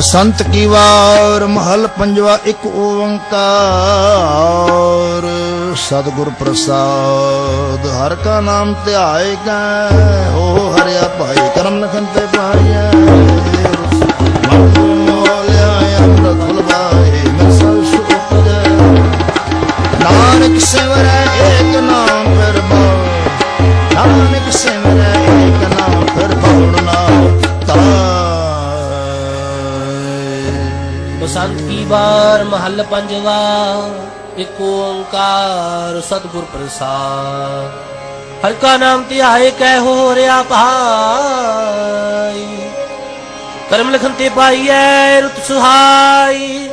ਬਸੰਤ ਕੀ ਵਾਰ ਮਹਲ ਪੰਜਵਾ ਇੱਕ ਓੰਕਾਰ। ਸਤਿਗੁਰ ਪ੍ਰਸਾਦ, ਹਰ ਕਾ ਨਾਮ ਧਿਆਏ ਗੈ ਹੋ ਹਰਿਆ ਭਾਈ, ਕਰਮ ਲਖਨ ਤੇ ਪਾਈਐ ਬਸੰਤ ਕੀ ਵਾਰ ਮਹੱਲ ਪੰਜਵਾ, ਇੱਕ ਓੰਕਾਰ ਸਤਿਗੁਰ ਪ੍ਰਸਾਦ। ਹਰ ਨਾਮ ਧਿਆਏ ਕਹਿ ਹੋ ਰਿਆ ਭਾਈ। ਕਰਮ ਲਖਨ ਤੇ ਪਾਈਐ ਰੁਤ ਸੁਹਾਈ।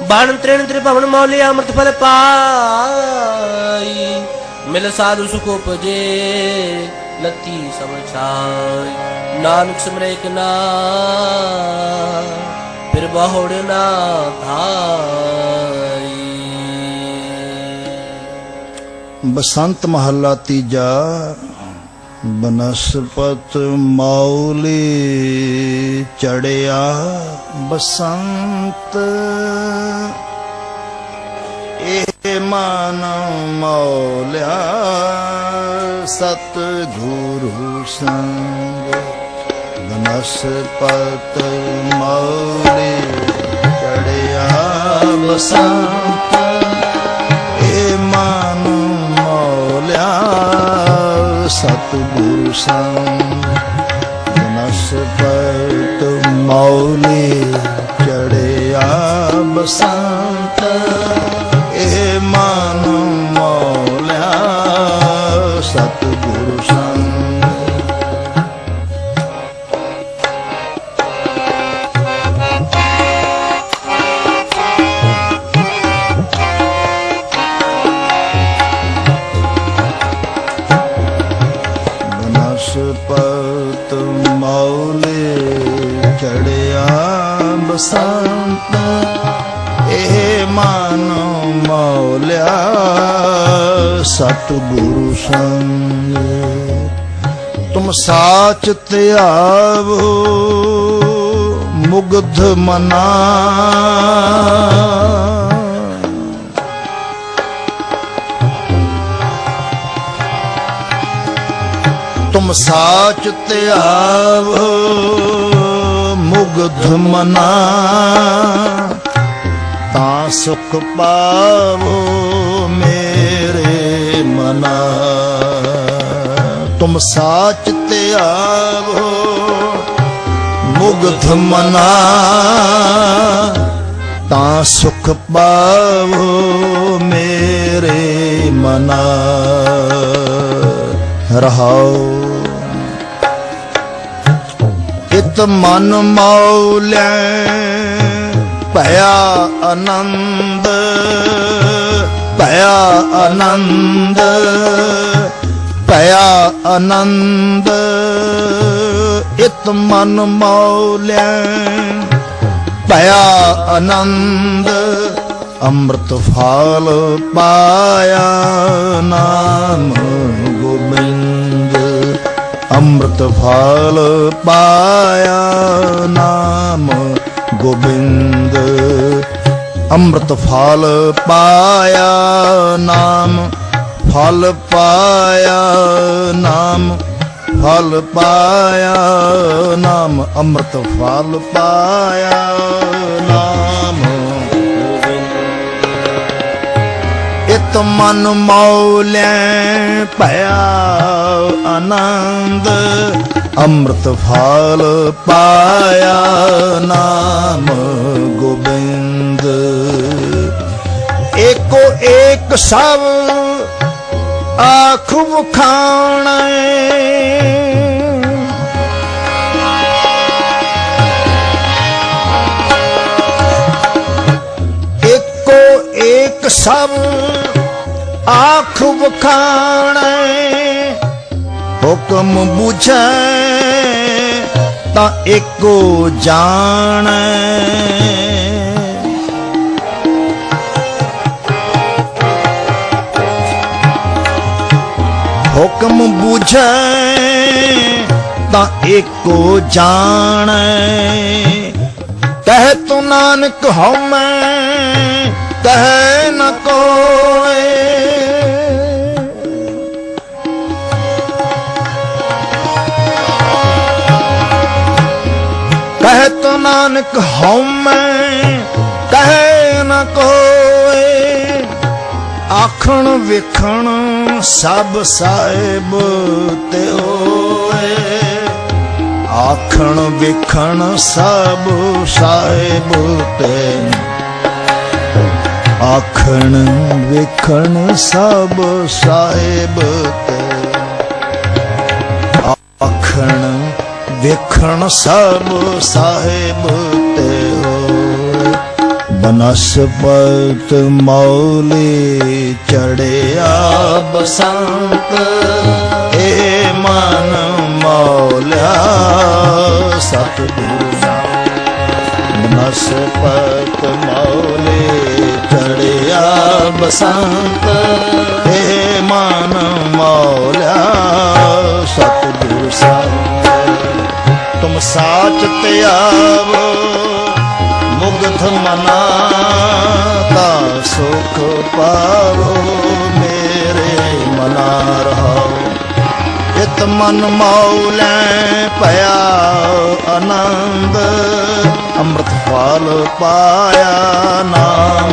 ਬਾਣ ਤ੍ਰਿਣ ਤ੍ਰਿਭਵਨ ਮੌਲੀ ਅੰਮ੍ਰਿਤ ਫਲ ਪਾਈ। ਮਿਲ ਸਾਧੂ ਸੁਖ ਉਪਜੇ, ਲੱਤੀ ਸਮਛਾਈ ਨਾਨਕ ਸਿਮਰੇ ਇੱਕ ਨਾਮ। ਫਿਰ ਬਹੁੜ ਨਾ ਧਾਈ ਬਸੰਤ ਮਹੱਲਾ ਤੀਜਾ, ਬਨਸਪਤ ਮੌਲੀ ਚੜਿਆ ਬਸੰਤ। ਇਹ ਮਨ ਮੌਲਿਆ ਸਤ ਗੁਰੂ ਸੰਗ। ਬਨਸਪਤ ਮੌਲੀ ਚੜਿਆ ਬਸੰਤ। ਏ ਮਨ ਮੌਲਿਆ ਸਤਿਗੁਰ ਸੰਗ। ਬਨਸਪਤ ਮੌਲੀ ਚੜਿਆ ਬਸੰਤ। ਏ ਮਨ ਮੌਲਿਆ ਸਤਿਗੁਰ ਸੰਗ। ਬਨਸਪਤ ਮੌਲੇ ਚੜਿਆ ਬਸੰਤ ਇਹ ਮਾਨੋ ਮੌਲਿਆ ਸਤਿਗੁਰੂ ਸੰਗ। ਤੁਮ ਸਾਚ ਧਿਆਵੋ ਮੁਗਧ ਮਨਾ। ਤੁਮ ਸਾਚ ਧਿਆਵੋ ਮੁਗਧ ਮਨਾ। ਤਾਂ ਸੁਖ ਪਾਵੋ ਮੇਰੇ ਮਨਾ। ਤੁਮ ਸਾਚ ਧਿਆਵੋ ਮੁਗਧ ਮਨਾ। ਤਾਂ ਸੁਖ ਪਾਵੋ ਮੇਰੇ ਮਨਾ। ਰਹਾਓ। ਇਤ ਮਨ ਮੌਲੈ ਭਇਆ ਆਨੰਦ ਭਇਆ ਆਨੰਦ ਭਇਆ ਆਨੰਦ। ਇਤ ਮਨ ਮੌਲੈ ਭਇਆ ਆਨੰਦ। ਅੰਮ੍ਰਿਤ ਫਲ ਪਾਇਆ ਨਾਮ ਗੋਬਿੰਦ। ਅੰਮ੍ਰਿਤ ਫਲ ਪਾਇਆ ਨਾਮ ਗੋਬਿੰਦ। ਅੰਮ੍ਰਿਤ ਫਲ ਪਾਇਆ ਨਾਮ, ਫਲ ਪਾਇਆ ਨਾਮ, ਫਲ ਪਾਇਆ ਨਾਮ ਅੰਮ੍ਰਿਤ ਫਲ ਪਾਇਆ ਨਾਮ। ਤਤ ਮਨ ਮੌਲੈ ਭਇਆ ਆਨੰਦ, ਅੰਮ੍ਰਿਤ ਫਾਲ ਪਾਇਆ ਨਾਮ ਗੋਬਿੰਦ। ਏਕੋ ਏਕ ਸਭ ਆਖੂ ਖਾਣੇ ਸਭ ਆਖ ਵਖਾਣੈ ਹੁਕਮ ਬੁਝੈ, ਤਾਂ ਇੱਕੋ ਜਾਣੈ। ਹੁਕਮ ਬੁਝੈ, ਤਾਂ ਏਕੋ ਜਾਣੈ। ਕਹਿ ਤੂੰ ਨਾਨਕ ਹਉਮੈ, ਕਹਿ ਨ ਕੋਏ। ਨਾਨਕ ਹਉਮੈ ਕਹਿ ਨ ਕੋਏ। ਆਖਣ ਵੇਖਣ ਸਭ ਸਾਹਿਬ ਤੇ ਓਏ। ਆਖਣ ਵੇਖਣ ਸਭ ਸਾਹਿਬ ਤੇ ਆਖਣ ਵਿਖਣ ਸਭ ਸਾਹਿਬ ਤੇ ਆਖਣ ਵੇਖਣ ਸਭ ਸਾਹਿਬ ਤੇ ਓਏ ਬਨਸਪਤ ਮੌਲੀ ਚੜਿਆ ਬਸੰਤ, ਏ ਮਨ ਮੌਲਿਆ ਸਤਿਗੁਰੂ ਬਨਸਪਤ ਮੌਲੀ ਚੜਿਆ ਬਸੰਤ ਤੁਮ ਸਾਚ ਤੇ ਆਵੋ ਮੁਗਧ ਮਨਾ ਤਾ ਸੁਖ ਪਾਵੋ, ਮੇਰੇ ਮਨਾ ਰਹਾਓ। ਇਤ ਮਨ ਮੌਲੈ ਭਇਆ ਆਨੰਦ, ਅੰਮ੍ਰਿਤ ਫਲ ਪਾਇਆ ਨਾਮ।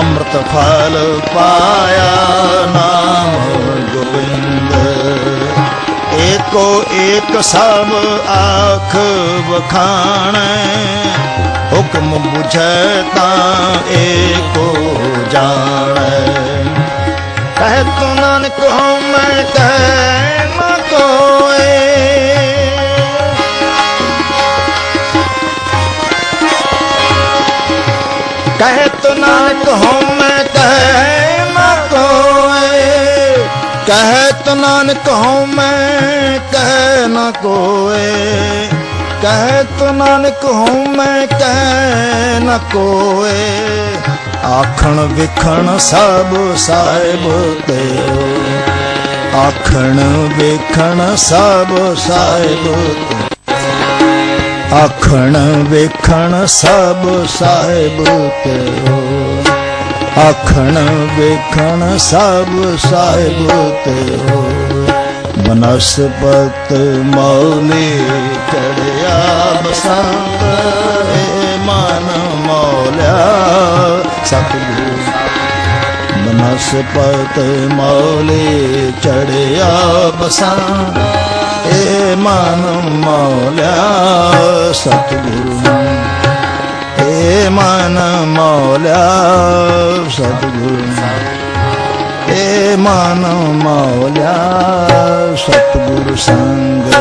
ਅੰਮ੍ਰਿਤ ਫਲ ਪਾਇਆ ਨਾਮ। ਏਕੋ ਏਕ ਸਭ ਆਖ ਵਖਾਣੈ। ਹੁਕਮ ਬੁਝੈ ਤਾਂ ਏਕੋ ਜਾਣੈ। ਕਹਿ ਤੂੰ ਨਾਨਕ ਹਉ ਮੈਂ ਕਹਿ ਨਾ ਕੋਏ ਕਹਿ ਤੂੰ ਨਾਨਕ ਹਉ ਮੈਂ ਕਹਿ ਕਹਿ ਤੂੰ ਨਾਨਕ ਹਉ ਮੈਂ, ਕਹਿ ਨਾ ਕੋਏ। ਕਹਿ ਤੂੰ ਨਾਨਕ ਹਉ ਮੈਂ, ਕਹਿ ਨਾ ਕੋਏ। ਆਖਣ ਵਿਖਣ ਸਭ ਸਾਹਿਬ ਤੇ ਆਖਣ ਵੇਖਣ ਸਭ ਸਾਹਿਬ ਆਖਣ ਵੇਖਣ ਸਭ ਸਾਹਿਬ ਤੇ ਆਖਣ, ਵੇਖਣ ਸਭ ਸਾਹਿਬ ਤੇ ਬਨਸਪਤ ਮੌਲੀ ਚੜਿਆ ਬਸੰਤ ਏ, ਮਨ ਮੌਲਿਆ ਸਤਿਗੁਰੂ। ਬਨਸਪਤ ਮੌਲੀ ਚੜਿਆ ਬਸੰਤ ਏ, ਮਨ ਮੌਲਿਆ ਸਤਿਗੁਰੂ। ਏ ਮਨ ਮੌਲਿਆ ਸਤਿਗੁਰੂ ਏ ਮਨ ਮੌਲਿਆ ਸਤਿਗੁਰੂ ਸੰਗ